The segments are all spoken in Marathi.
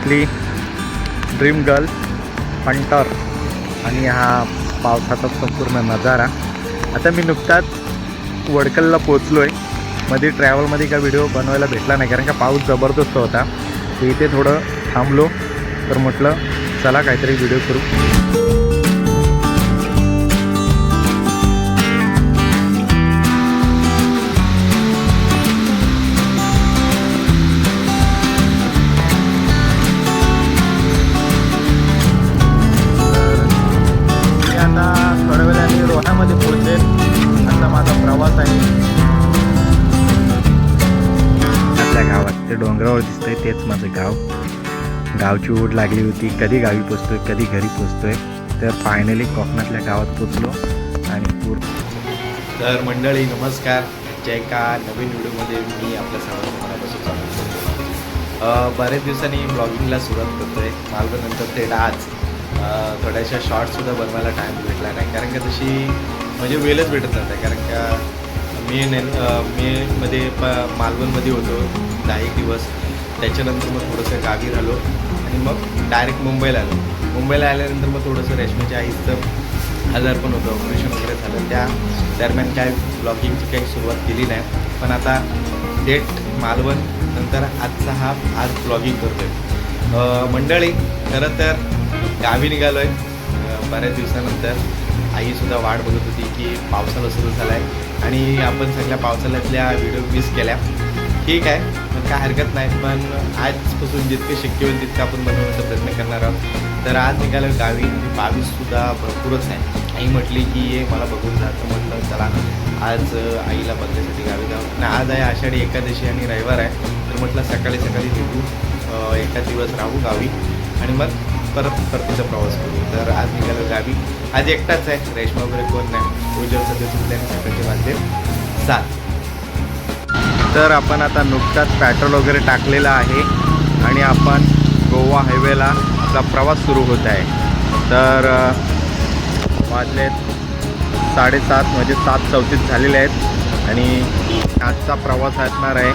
आपली ड्रीम गर्ल हंटर आणि हा पावसाचा संपूर्ण नजारा. आता मी नुकताच वडकलला पोचलो आहे मध्ये ट्रॅव्हलमध्ये का व्हिडिओ बनवायला भेटला नाही कारण का पाऊस जबरदस्त होता. इथे थोडं थांबलो. तर म्हटलं चला काहीतरी व्हिडिओ करू. आहे. आपल्या गावात ते डोंगरावर दिसतंय तेच माझं गाव. गावची ओढ लागली होती. कधी गावी पोचतोय कधी घरी पोचतोय. तर फायनली कोकणातल्या गावात पोचलो आणि पूर तर मंडळी नमस्कार. जय का नवीन व्हिडिओमध्ये मी आपल्या सर्वांना मनापासून स्वागत करतो. बरेच दिवसांनी ब्लॉगिंगला सुरुवात करतोय. मालवणनंतर ते आज थोड्याशा शॉर्ट्ससुद्धा बनवायला टाईम भेटला नाही. कारण का तशी म्हणजे वेळच भेटत नव्हता. कारण का मे ने मेमध्ये प मालवणमध्ये होतो दहा एक दिवस. त्याच्यानंतर मग थोडंसं गावी राहिलो आणि मग डायरेक्ट मुंबईला आलो. मुंबईला आल्यानंतर मग थोडंसं रेशमाच्या आईचं आजार पण होतं ऑपरेशन वगैरे झालं. त्या दरम्यान काय ब्लॉगिंगची काही सुरुवात केली नाही. पण आता डेट मालवण नंतर आजचा हा आज ब्लॉगिंग करतो आहे मंडळी खरं तर गावी निघालो आहे बऱ्याच दिवसानंतर आईसुद्धा वाट बघत होती की पावसाला सुरू झाला आहे आणि आपण सगळ्या पावसाळ्यातल्या व्हिडिओ मिस केल्या. ठीक आहे पण काय हरकत नाही पण आजपासून जितके शक्य होईल तितकं आपण बनवण्याचा प्रयत्न करणार आहोत. तर आज निघालो गावी आणि भरपूरच आहे. आई म्हटली की ये मला बघून जा. तर म्हटलं चला आज आईला बघण्यासाठी गावी जाऊ. आणि आज आहे आषाढी एकादशी आणि रविवार आहे. तर म्हटलं सकाळी सकाळी निघू एका दिवस राहू गावी. आणि मग परत परतीचा प्रवास करू. तर आज निघालो गावी. आज एकटाच आहे. रेशमा वगैरे कोण नाही. उज्ज्वलचा दिवस त्याने सकाळचे वाजले सात. तर आपण आता नुकताच पेट्रोल वगैरे टाकलेलं आहे आणि आपण गोवा हायवेला आपला प्रवास सुरू होत आहे. तर वाजले साडेसात म्हणजे सात चौतीस झालेले आहेत. आणि आजचा प्रवास असणार आहे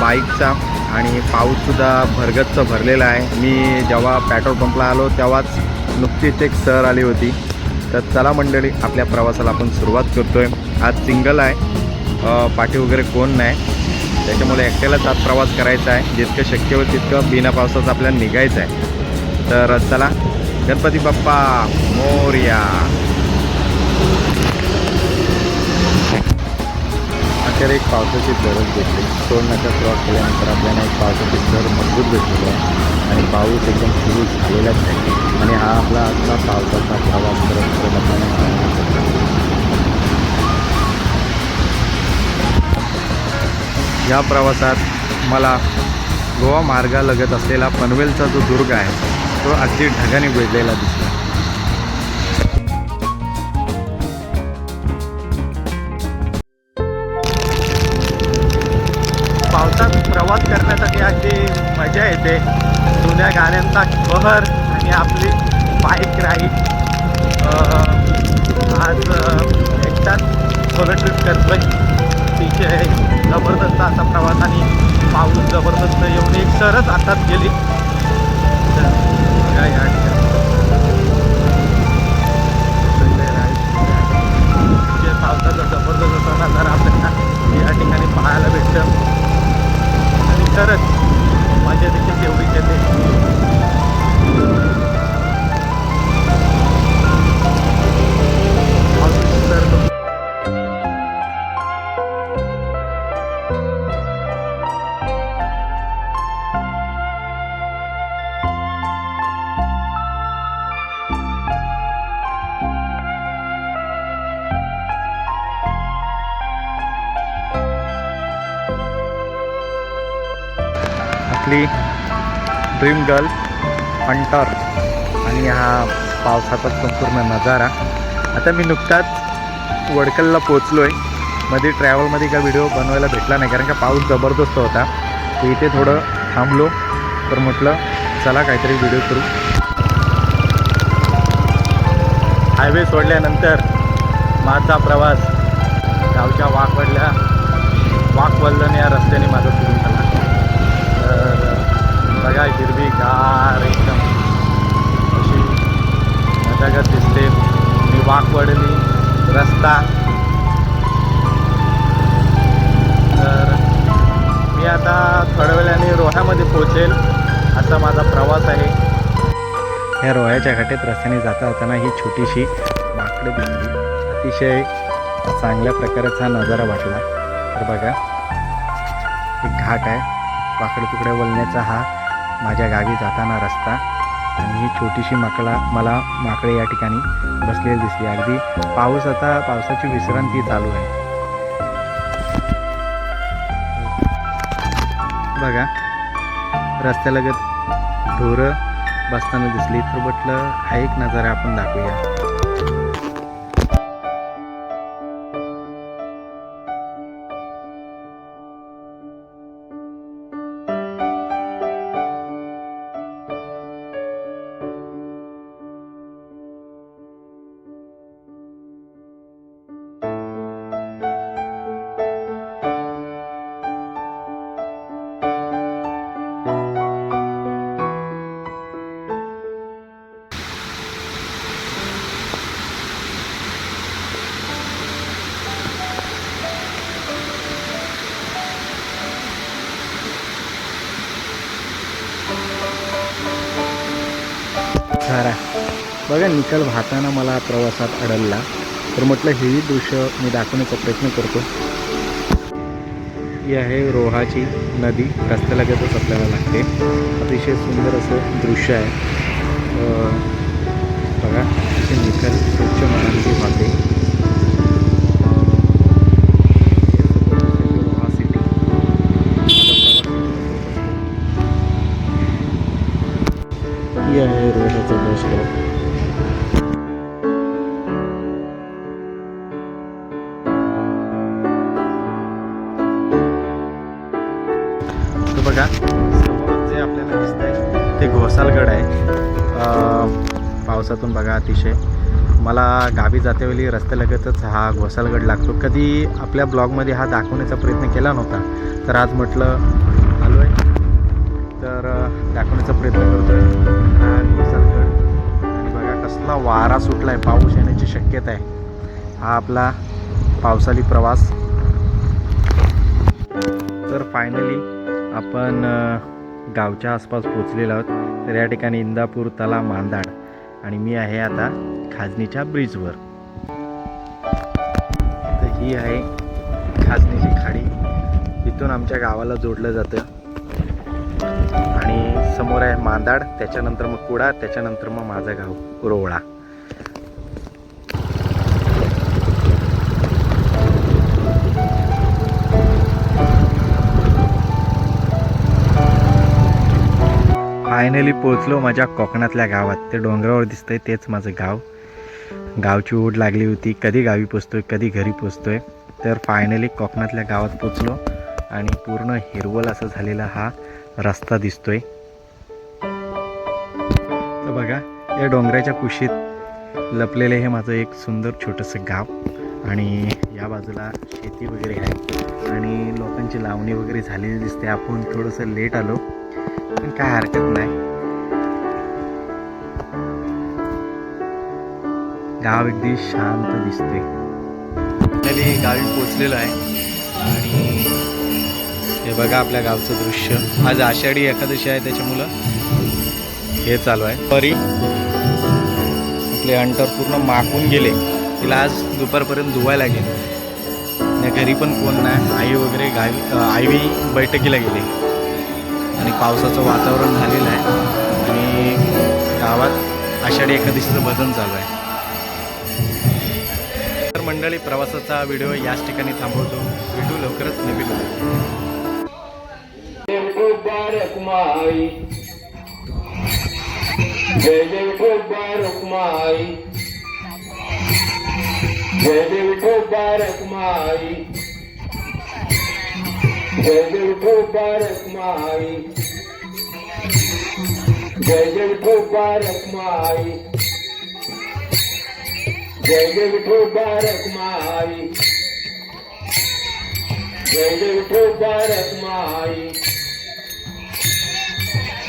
बाईकचा. आणि पाऊससुद्धा भरगच्च भरलेला आहे. मी जेव्हा पेट्रोल पंपला आलो तेव्हाच नुकतीच एक सर आली होती. तर चला मंडळी आपल्या प्रवासाला आपण सुरुवात करतो आहे आज सिंगल आहे. पाठी वगैरे कोण नाही. त्याच्यामुळे एकट्यालाच आज प्रवास करायचा आहे. जितकं शक्य होईल तितकं बिना पावसाचं आपल्याला निघायचं आहे. तर चला गणपती बाप्पा मोर्या. एक पावसाची गरज भेटली. टोल नाका क्रॉस केल्यानंतर आपल्याला एक पावसाची दर मजबूत भेटलेली आहे. आणि पाऊस एकदम सुरू झालेलाच आहे. आणि हा आपला आजचा पावसाचा प्रवास करत करत आपल्याला या प्रवासात मला गोवा मार्गालगत असलेला पनवेलचा जो दुर्ग आहे तो अगदी ढगाने वेढलेला दिसतो. अशी मजा येते. जुन्या गाण्यांचा कहर आणि आपली बाईक राईड आज एकटाच सोलो ट्रिप करतोय. तिचे जबरदस्त असा प्रवास आणि पाऊस जबरदस्त येऊन एक सरच हातात गेली. तर काय आपली ड्रीम गर्ल अंटर आणि हा पावसाचा संपूर्ण नजारा. आता मी नुकताच वडकलला पोचलो आहे मध्ये ट्रॅव्हलमध्ये का व्हिडिओ बनवायला भेटला नाही कारण का पाऊस जबरदस्त होता. तर इथे थोडं थांबलो. तर म्हटलं चला काहीतरी व्हिडिओ करू. हायवे सोडल्यानंतर माझा प्रवास गावच्या वाकवडल्या वाकवल्लन या रस्त्याने माझा सुरू झाला. बघा हिरवी गार एकदम अशी मजागत दिसते मी वाकवडली रस्ता तर मी आता थोड्या वेळाने रोह्यामध्ये पोहोचेल असा माझा प्रवास आहे. या रोह्याच्या घाटीत रस्त्याने जाता जाताना ही छोटीशी बाकडे दिसली अतिशय चांगल्या प्रकारचा नजारा वाटला. तर बघा एक घाट आहे. वाकडे तिकडे वळण्याचा हा माझ्या गावी जाताना रस्ता आणि ही छोटीशी माकडा मला माकडे या ठिकाणी बसलेली दिसली. अगदी पाऊस आता पावसाची विश्रांती चालू आहे. बघा रस्त्यालगत ढोरं बसताना दिसली. तर म्हटलं हा एक नजारा आपण दाखवूया. खरा बघा निकाल वाहताना मला प्रवासात अडलला. तर म्हटलं हेही दृश्य मी दाखवण्याचा प्रयत्न करतो. ही आहे रोहाची नदी. रस्त्यालगतच आपल्याला लागते अतिशय सुंदर असं दृश्य आहे. बघा असे निकाल स्वच्छ मनाची वाहते आहे रोहाचा बस बघा समोर जे आपल्याला दिसत आहे ते घोसालगड आहे. पावसातून बघा अतिशय. मला गावी जातेवेळी रस्त्यालगतच हा घोसालगड लागतो. कधी आपल्या ब्लॉगमध्ये हा दाखवण्याचा प्रयत्न केला नव्हता तर आज म्हटलं आलो आहे तर दाखवण्याचा प्रयत्न करतो आहे आणि बघा कसला वारा सुटला आहे पाऊस येण्याची शक्यता आहे हा आपला पावसाळी प्रवास. तर फायनली आपण गावच्या आसपास पोचलेलो आहोत. तर या ठिकाणी इंदापूर तला मांदाड. आणि मी आहे आता खाजणीच्या ब्रिजवर तर ही आहे खाजणीची खाडी. इथून आमच्या गावाला जोडलं जातं. समोर आहे मांदाड त्याच्यानंतर मग कुडा त्याच्यानंतर मग माझं गाव रोवळा. फायनली पोचलो माझ्या कोकणातल्या गावात. ते डोंगरावर दिसतंय तेच माझं गाव. गावची ओढ लागली होती. कधी गावी पोचतोय कधी घरी पोचतोय. तर फायनली कोकणातल्या गावात पोचलो आणि पूर्ण हिरवल असा झालेला हा रस्ता दिसतोय. तर बघा या डोंगराच्या कुशीत लपलेले हे माझं एक सुंदर छोटंसं गाव. आणि या बाजूला शेती वगैरे आहे. आणि लोकांची लावणी वगैरे झालेली दिसते. आपण थोडंसं लेट आलो पण काय हरकत नाही. गाव अगदी शांत दिसते. फायनली गावी पोचलेलो आहे. आणि हे बघा आपल्या गावचं दृश्य. आज आषाढी एकादशी आहे त्याच्यामुळं. हे चालू आहे. परी आपले अंटर पूर्ण माकून गेले. तिला आज दुपारपर्यंत धुवायला लागेल. आणि घरी पण कोण नाही. आई वगैरे गावी आईवी बैठकीला गेली. आणि पावसाचं वातावरण झालेलं आहे. आणि गावात आषाढी एकादशीचं भजन चालू आहे. तर मंडळी प्रवासाचा व्हिडिओ याच ठिकाणी थांबवतो. व्हिडिओ लवकरच नवीन. कुमारी बारक माई जय जय विठो बारक माई जय जय विठो बारक माई जय जय विठो बारक माई जय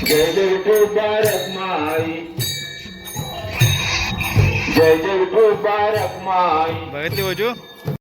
जय जय जय बारक माई. जय जय विठो बारक माई जय जय बघितली